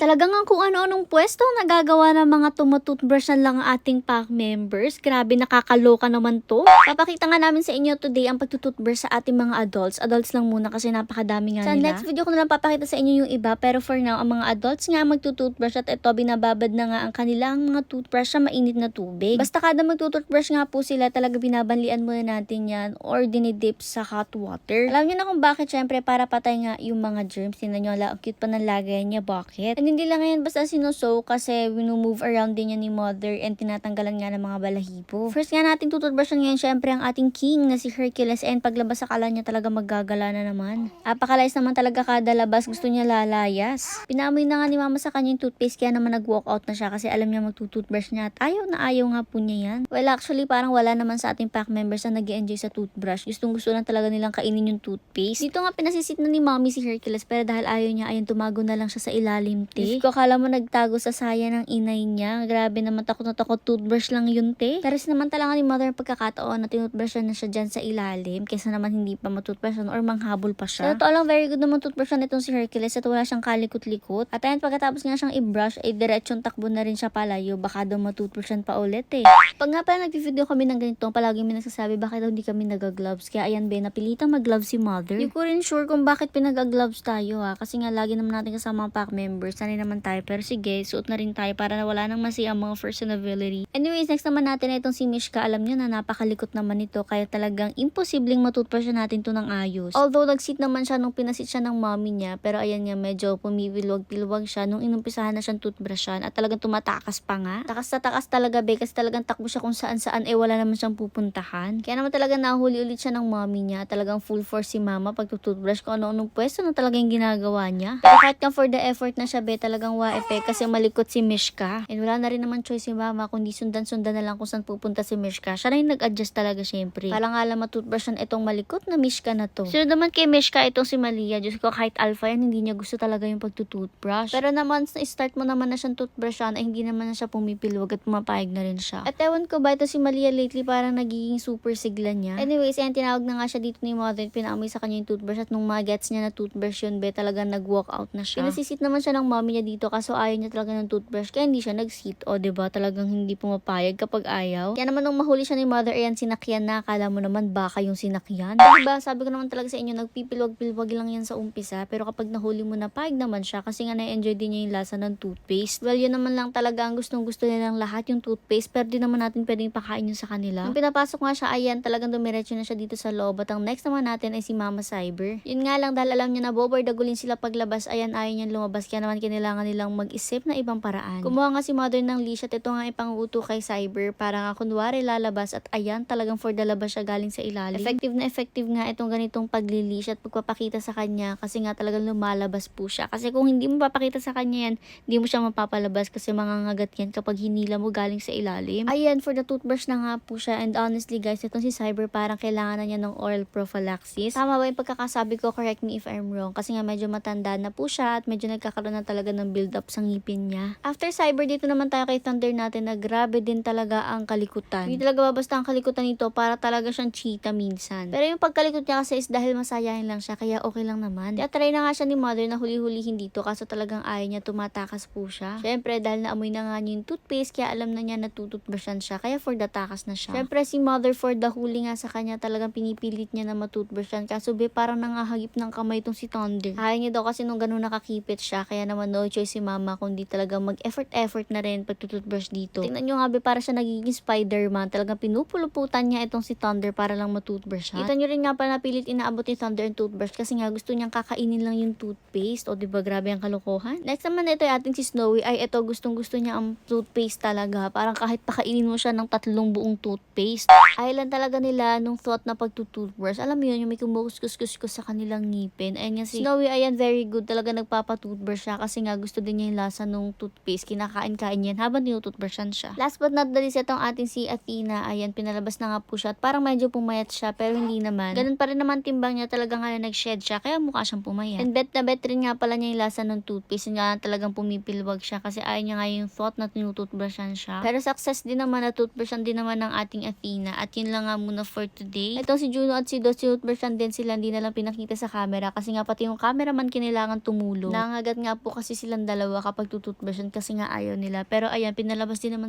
Talagang ang kung ano-anong pwesto ang nagagawa ng mga tumututbrush na lang ang ating pack members. Grabe, nakakaloka naman to. Papakita nga namin sa inyo today ang pagtututbrush sa ating mga adults. Adults lang muna kasi napakadami nga Sa nila. next video ko na lang papakita sa inyo yung iba. Pero for now, ang mga adults nga magtututbrush at ito binababad na nga ang kanilang mga toothbrush sa mainit na tubig. Basta kada magtututbrush nga po sila, talaga binabanlian muna natin yan or dinidip sa hot water. Alam niyo na kung bakit, syempre para patay nga yung mga germs. Tingnan nyo, ala, ang cute pa ng lagay niya. Bakit? And hindi lang ngayon basta sinusoak kasi winumove around din yan ni mother and tinatanggalan nga ng mga balahibo. First nga natin tututbrushan ngayon, syempre ang ating king na si Hercules and paglabas sa kala niya talaga maggagala na naman. Apakalayas naman talaga kada labas, gusto niya lalayas. Pinamoy na nga ni mama sa kanya yung toothpaste kaya naman nag-walk out na siya kasi alam niya magtututbrush niya at ayaw na ayaw nga po niya yan. Well, actually parang wala naman sa ating pack members na nag enjoy sa toothbrush. Gustong gusto lang talaga nilang kainin yung toothpaste. Dito nga pinasisit na ni mommy si Hercules pero dahil ayaw niya, ayun tumago na lang siya sa ilalim, te. Diyos ko, akala mo nagtago sa saya ng inay niya. Grabe naman, takot na takot, toothbrush lang yun, te. Pero sinamantala nga ni mother ang pagkakataon na tinutbrushan na siya dyan sa ilalim kaysa naman hindi pa matutbrushan or manghabol pa siya. Sa totoo lang, very good naman toothbrushan itong si Hercules at wala siyang kalikot-likot. At ayun, pagkatapos nga siyang i-brush, ay diretsong takbo na rin siya palayo. Baka daw matutbrushan pa ulit, eh. Pag nga pala nag-video kami ng ganito, palagi may nagsasabi bakit daw hindi kami nag-gloves. Kaya ayan, be, napilitang mag-gloves si mother. Hindi ko rin sure kung bakit pinag-gloves tayo, ha. Kasi nga, lagi naman natin kasama ang pack members. Sanay naman tayo. Pero sige, suot na rin tayo para wala nang masi ang mga personality. Anyways, next naman natin na itong si Mishka. Alam niyo na napakalikot naman ito. Kaya talagang imposibleng matutbrush natin to ng ayos. Although nag-sit naman siya nung pinasit siya ng mommy niya. Pero ayan nga, medyo pumibilwag-pilwag siya nung inumpisahan na siyang toothbrushan. At talagang tumatakas pa nga. Takas na takas talaga, be. Kasi talagang takbo siya kung saan-saan. Eh, wala naman siyang pupuntahan. Kaya naman talaga nahuli ulit siya ng mommy niya. Talagang full force si mama pag toothbrush ko ano-anong pwesto na talagang ginagawa niya. Pero kahit nga for the effort na siya, be, talagang waepe kasi malikot si Mishka. And wala na rin naman choice si mama kundi sundan-sundan na lang kung saan pupunta si Mishka. Siya na yung nag-adjust talaga syempre. Para nga lang matutbrushan itong malikot na Mishka na to. Sunod naman kay Mishka itong si Malia. Diyos ko kahit alpha yan, hindi niya gusto talaga yung pagtutoothbrush. Pero naman, na-start mo naman na siyang toothbrushan, ay hindi naman na siya pumipilwag at pumapayag na rin siya. At ewan ko ba ito si Malia lately parang nagiging super sigla niya. Anyways, ayan tinawag na nga siya dito ni mother, pinaamoy sa kanya yung toothbrush at nung magets niya na toothbrush yun, be, talaga nag-walk out na siya. Pinasisit naman siya ng mommy niya dito kaso ayaw niya talaga ng toothbrush kaya hindi siya nag-sit. O, ba Talagang hindi pumapayag kapag ayaw. Kaya naman nung mahuli siya ni mother, ayan sinakyan na. Akala mo naman baka yung sinakyan. Diba? Sabi ko naman talaga sa inyo, nagpipilwag-pilwag lang yan sa umpisa. Pero kapag nahuli mo na, payag naman siya kasi nga na-enjoy din niya yung lasa ng toothpaste. Well, yun naman lang talaga ang gustong gusto nilang lahat yung toothpaste. Pero di naman natin pwedeng pakain yun sa kanila. Nung pinapasok nga siya, ayan, talagang dumiretso na siya dito sa loob. At ang next naman natin ay si Mama Cyber. Yun nga lang, dahil alam niya na boboy dagulin sila paglabas, ayan, ayaw niyan lumabas. Kaya naman kailangan nilang mag-isip na ibang paraan. Kumuha nga si mother ng leash at ito nga ipanguto kay Cyber para nga kunwari lalabas at ayan, talagang for the labas siya galing sa ilalim. Effective na effective nga itong ganitong paglilish at pagpapakita sa kanya kasi nga talagang lumalabas po siya. Kasi kung hindi mo papakita sa kanya yan, hindi mo siya mapapalabas kasi mangangagat yan kapag hinila mo galing sa ilalim. Ayan, for the toothbrush na nga po siya and honestly guys, itong si Cyber parang kailangan na niya ng oral prophylaxis. Tama ba yung pagkakasabi ko? Correct me if I'm wrong. Kasi nga medyo matanda na po siya at medyo nagkakaroon na talaga ng build up sa ngipin niya. After Cyber, dito naman tayo kay Thunder natin na grabe din talaga ang kalikutan. Hindi talaga babasta ang kalikutan nito para talaga siyang cheetah minsan. Pero yung pagkalikot niya kasi is dahil masayahin lang siya kaya okay lang naman. Kaya try na nga siya ni mother na huli-hulihin dito kaso talagang ayaw niya tumatakas po siya. Syempre dahil naamoy na nga niya yung toothpaste kaya alam na niya na siya kaya for the takas na siya. Syempre si mother for the huli nga sa kanya talagang pinipilit niya na matutbrushan kaso be parang nangahagip ng kamay itong si Thunder. Ayaw niya daw kasi nung ganun nakakipit siya kaya naman no choice si mama kundi talaga mag-effort-effort na rin pagtututbrush dito. Tingnan nyo nga be para siya nagiging Spider-Man. Talagang pinupuluputan niya itong si Thunder para lang matoothbrush siya. Kita nyo rin nga pala napilit inaabot ni Thunder yung toothbrush kasi nga gusto niyang kakainin lang yung toothpaste. O diba grabe ang kalokohan? Next naman ito yung ating si Snowy ay ito gustong gusto niya ang toothpaste talaga. Parang kahit pakainin mo siya ng tatlong buong toothpaste. Ay lang talaga nila nung thought na pagtutoothbrush. Alam mo yun, yung may kumukuskus-kus sa kanilang ngipin. Ayun nga si Snowy, ayan very good. Talaga nagpapatoothbrush siya kasi nga gusto din niya yung lasa nung toothpaste. Kinakain-kain yan habang tinutoothbrushan siya. Last but not the least, itong ating si Athena. Ayan, pinalabas na nga po siya. At parang medyo pumayat siya pero hindi naman. Ganun pa rin naman timbang niya. Talaga nga na nag-shed siya kaya mukha siyang pumayat. And bet na bet rin nga pala niya yung lasa ng toothpaste. Nga talagang pumipilwag siya kasi ayaw niya nga yung thought na tinutoothbrushan siya. Pero success din naman na toothbrushan din naman ng ating Athena. At yun lang nga muna for today. Itong si Juno at si Dos, tinutbrushan din sila. Hindi na lang pinakita sa camera kasi nga pati yung cameraman kinailangan tumulong. Nangagat nga po kasi kasi silang dalawa kapag tututbrushan kasi nga ayaw nila. Pero ayan, pinalabas din naman